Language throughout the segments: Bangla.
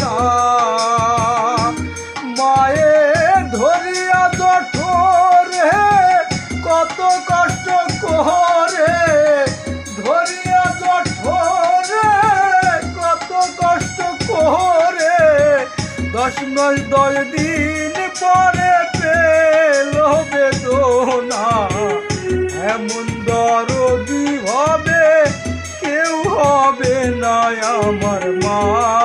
না। মায়ে ধরিয়া জঠরে কত কষ্ট করে। ধরিয়া জঠরে কত কষ্ট করে। দশ মাস দশ দিন পরে পেল বেদনা। এমন দরদি হবে কেউ হবে না আমার মা।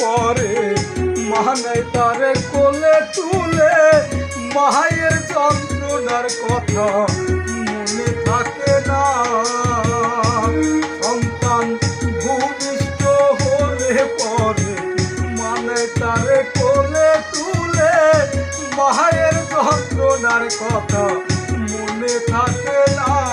পরে মানে তারে কোলে তুলে, মায়ের যন্ত্রণার কথা মনে থাকে না। সন্তান ভূমিষ্ঠ হলে পরে মানে তারে কোলে তুলে, মায়ের যন্ত্রণার কথা মনে থাকে না।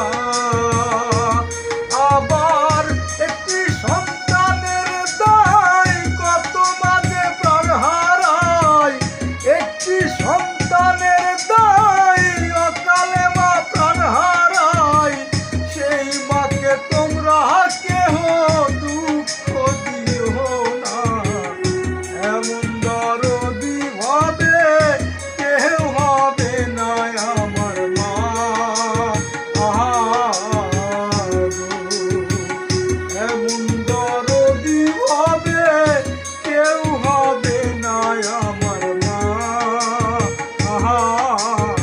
Oh. oh, oh.